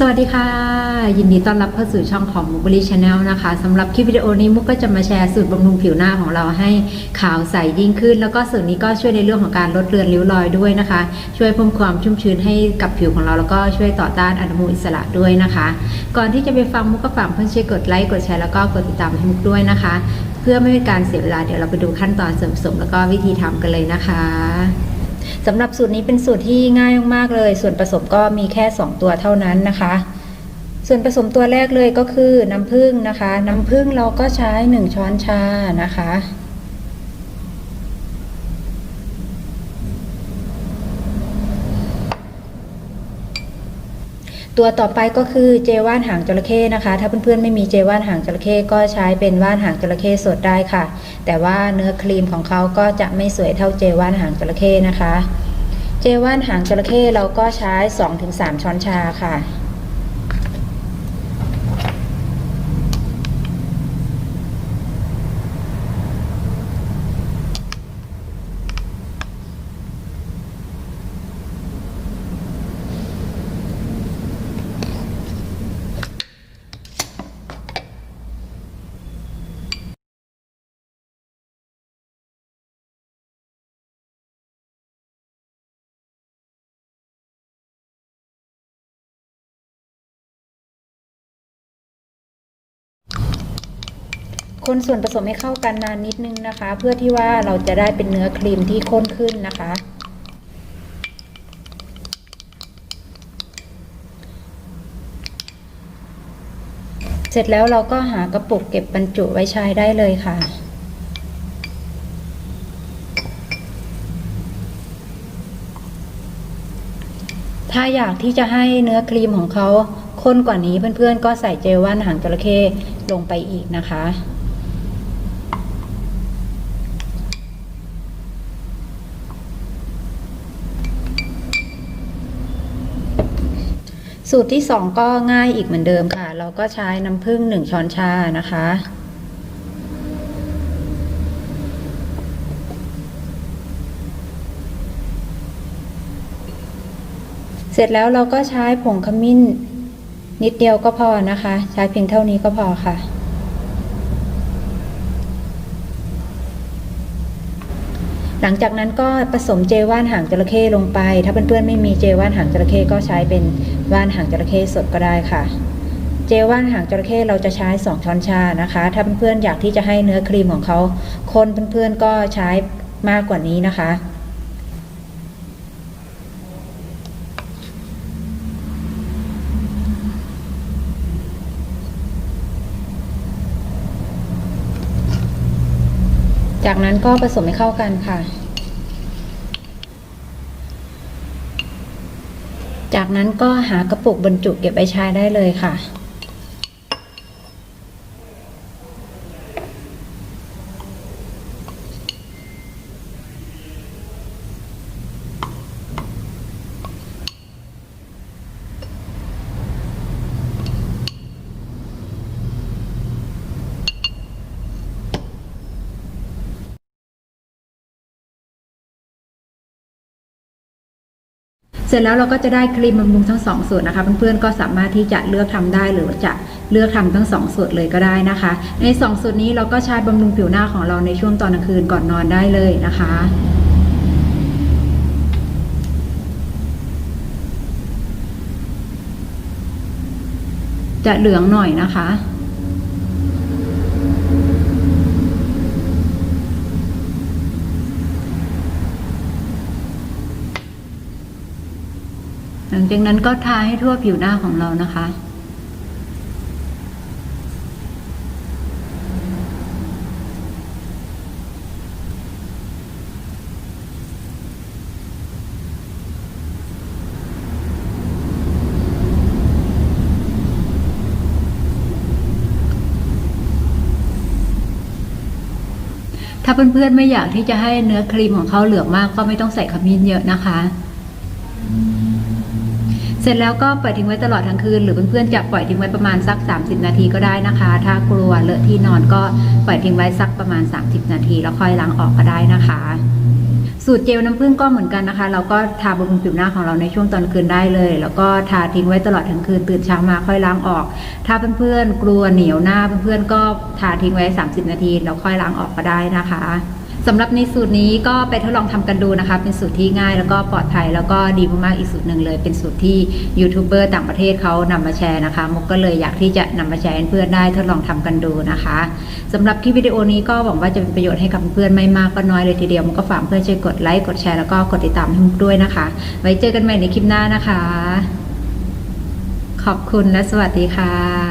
สวัสดีค่ะ ยินดีต้อนรับเข้าสู่ช่องของมุกบรีชาแนลนะคะสำหรับคลิปวิดีโอนี้มุกก็จะมาแชร์สูตรบำรุงผิวหน้าของเราให้ขาวใสยิ่งขึ้น แล้วก็สูตรนี้ก็ช่วยในเรื่องของการลดเลือนริ้วรอยด้วยนะคะ ช่วยเพิ่มความชุ่มชื้นให้กับผิวของเราแล้วก็ช่วยต่อต้านอนุมูลอิสระด้วยนะคะ ก่อนที่จะไปฟังมุกก็ฝากเพื่อนช่วยกดไลค์กดแชร์แล้วก็กดติดตามให้มุกด้วยนะคะ เพื่อไม่เป็นการเสียเวลาเดี๋ยวเราไปดูขั้นตอนส่วนผสมแล้วก็วิธีทำกันเลยนะคะ สำหรับสูตรนี้เป็นสูตรที่ง่ายมากๆเลย ส่วนผสมก็มีแค่ 2 ตัวเท่านั้นนะคะ ส่วนผสมตัวแรกเลยก็คือน้ำผึ้งนะคะ น้ำผึ้งเราก็ใช้ 1 ช้อนชานะคะ ตัวต่อไปก็คือเจว่านหางจระเข้นะคะ ถ้าเพื่อนๆไม่มีเจว่านหางจระเข้ก็ใช้เป็นว่านหางจระเข้สดได้ค่ะ แต่ว่าเนื้อครีมของเขาก็จะไม่สวยเท่าเจว่านหางจระเข้นะคะ เจว่านหางจระเข้เราก็ใช้ 2-3 ช้อนชาค่ะ คนส่วนผสมให้เข้ากันนานนิดนึงนะคะ เพื่อที่ว่าเราจะได้เป็นเนื้อครีมที่ข้นขึ้นนะคะ เสร็จแล้วเราก็หากระปุกเก็บบรรจุไว้ใช้ได้เลยค่ะถ้าอยากที่จะให้เนื้อครีมของเขาข้นกว่านี้เพื่อนๆ ก็ใส่เจลว่านหางจระเข้ลงไปอีกนะคะ สูตรที่ 2 ก็ง่ายอีกเหมือนเดิมค่ะ เราก็ใช้น้ำผึ้ง1 ช้อนชานะคะ เสร็จแล้วเราก็ใช้ผงขมิ้น นิดเดียวก็พอนะคะ ใช้เพียงเท่านี้ก็พอค่ะ หลังจากนั้นก็ผสมเจว่านหางจระเข้ลงไป ถ้าเพื่อนๆไม่มีเจว่านหางจระเข้ก็ใช้เป็นว่านหางจระเข้สดก็ได้ค่ะ เจว่านหางจระเข้เราจะใช้ 2 ช้อนชานะคะ ถ้าเพื่อนๆอยากที่จะให้เนื้อครีมของเขาคนเพื่อนๆก็ใช้มากกว่านี้นะคะ จากนั้นก็ผสมให้เข้ากันค่ะ จากนั้นก็หากระปุกบรรจุเก็บไว้ใช้ได้เลยค่ะ เสร็จแล้วเราก็จะได้ครีมบำรุงทั้งสองสูตรนะคะ เพื่อนๆก็สามารถที่จะเลือกทำได้หรือจะเลือกทำทั้งสองสูตรเลยก็ได้นะคะ ในสองสูตรนี้เราก็ใช้บำรุงผิวหน้าของเราในช่วงตอนกลางคืนก่อนนอนได้เลยนะคะจะเหลืองหน่อยนะคะ ลังจากนั้นก็ทาให้ทั่วผิวหน้าของเรานะคะ ถ้าเพื่อนๆไม่อยากที่จะให้เนื้อครีมของเขาเหลืองมากก็ไม่ต้องใส่ขมิ้นเยอะนะคะ สร็จแล้วก็ปล่อยทิ้งไว้ตลอดทั้งคืน หรือเพื่อนๆจะปล่อยทิ้งไว้ประมาณสัก 30 นาทีก็ได้นะคะ ถ้ากลัวเลอะที่นอนก็ปล่อยทิ้งไว้สักประมาณ 30 นาที แล้วค่อยล้างออกก็ได้นะคะสูตรเจลน้ำผึ้งก็เหมือนกันนะคะ เราก็ทาบำรุงผิวหน้าของเราในช่วงตอนคืนได้เลย แล้วก็ทาทิ้งไว้ตลอดทั้งคืนตื่นเช้ามาค่อยล้างออก ถ้าเพื่อนๆกลัวเหนียวหน้าเพื่อนๆก็ทาทิ้งไว้ 30 นาทีแล้วค่อยล้างออกก็ได้นะคะ สำหรับในสูตรนี้ก็ไปทดลองทำกันดูนะคะ เป็นสูตรที่ง่ายแล้วก็ปลอดภัยแล้วก็ดีมากๆอีกสูตรหนึ่งเลย เป็นสูตรที่ยูทูบเบอร์ต่างประเทศเขานำมาแชร์นะคะมุกก็เลยอยากที่จะนำมาแชร์ให้เพื่อนได้ทดลองทำกันดูนะคะสำหรับคลิปวิดีโอนี้ก็หวังว่าจะเป็นประโยชน์ให้กับเพื่อนไม่มากก็น้อยเลยทีเดียวมุกก็ฝากเพื่อนช่วยกดไลค์กดแชร์แล้วก็กดติดตามให้มุกด้วยนะคะ ไว้เจอกันใหม่ในคลิปหน้านะคะ ขอบคุณและสวัสดีค่ะ